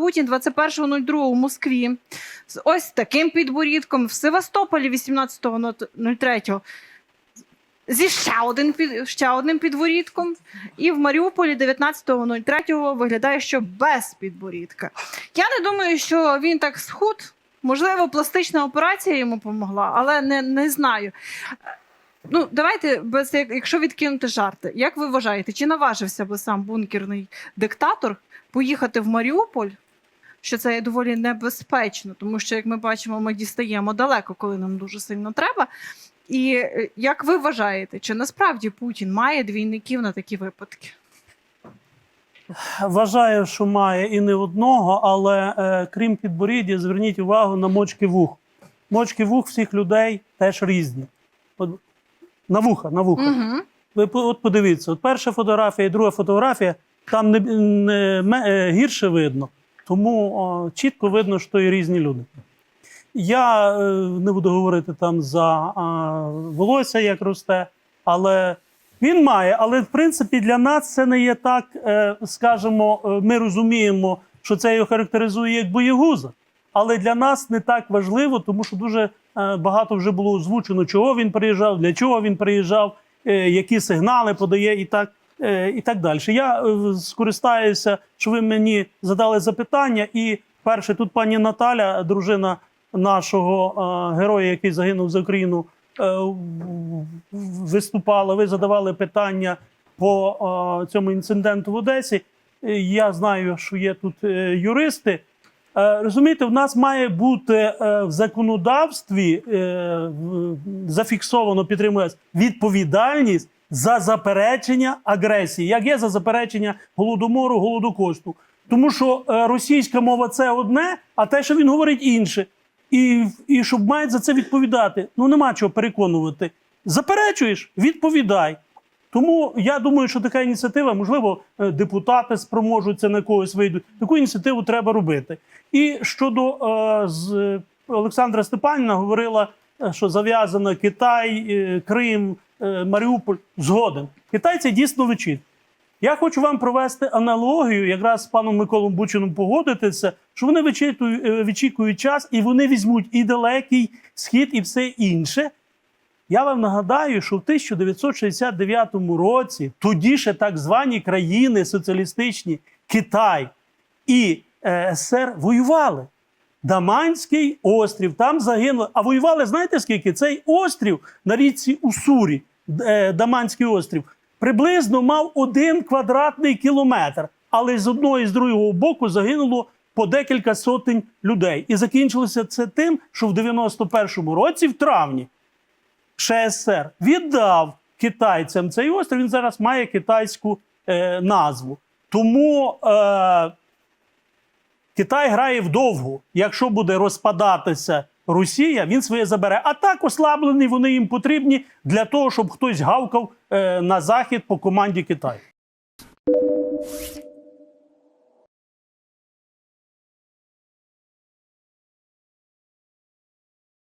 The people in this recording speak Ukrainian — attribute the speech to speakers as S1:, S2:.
S1: Путін 21.02 у Москві з ось таким підборідком в Севастополі 18.03 зі ще, один під, ще одним підборідком, і в Маріуполі 19.03 виглядає, що без підборідка. Я не думаю, що він так схуд. Можливо, пластична операція йому допомогла, але не, не знаю. Ну, давайте, без, якщо відкинути жарти, як ви вважаєте, чи наважився би сам бункерний диктатор поїхати в Маріуполь? Що це є доволі небезпечно, тому що, як ми бачимо, ми дістаємо далеко, коли нам дуже сильно треба. І е, як ви вважаєте, чи насправді Путін має двійників на такі випадки?
S2: Вважаю, що має і не одного, але е, крім підборіддя, зверніть увагу на мочки вух. Мочки вух всіх людей теж різні. От, на вуха, на вуха.
S1: Угу.
S2: Ви от подивіться, от перша фотографія і друга фотографія, там не, не ме- е, гірше видно, тому чітко видно, що і різні люди. Я е, не буду говорити там за волосся, як росте, але він має. Але в принципі для нас це не є так, е, скажімо, е, ми розуміємо, що це його характеризує як боєгуза. Але для нас не так важливо, тому що дуже багато вже було озвучено, чого він приїжджав, для чого він приїжджав, які сигнали подає і так, і так далі. Я е, скористаюся, що ви мені задали запитання. І перше, тут пані Наталя, дружина нашого е, героя, який загинув за Україну, е, виступала. Ви задавали питання по е, цьому інциденту в Одесі. Е, Я знаю, що є тут е, юристи. Е, Розумієте, в нас має бути е, в законодавстві е, зафіксовано підтримує відповідальність за заперечення агресії, як є за заперечення голодомору, голодокосту. Тому що е, російська мова це одне, а те, що він говорить, інше. І, і щоб мають за це відповідати. Ну нема чого переконувати. Заперечуєш, відповідай. Тому я думаю, що така ініціатива, можливо, е, депутати спроможуться на когось вийдуть. Таку ініціативу треба робити. І щодо е, з е, Олександра Степанівна говорила, що зав'язано Китай, е, Крим, Маріуполь. Згоден. Китайці дійсно вичить. Я хочу вам провести аналогію, якраз з паном Миколом Бучином погодитися, що вони е, вичікують час і вони візьмуть і далекий схід, і все інше. Я вам нагадаю, що в 1969 році тоді ще так звані країни соціалістичні Китай і е, СССР воювали. Даманський острів, там загинули. А воювали, знаєте скільки? Цей острів на річці Усурі, е, Даманський острів, приблизно мав один квадратний кілометр. Але з одного і з другого боку загинуло по декілька сотень людей. І закінчилося це тим, що в 91-му році, в травні, ШСР віддав китайцям цей острів. Він зараз має китайську е, назву. Тому е, Китай грає вдовгу. Якщо буде розпадатися Росія, він своє забере. А так ослаблені вони їм потрібні для того, щоб хтось гавкав е, на захід по команді Китаю.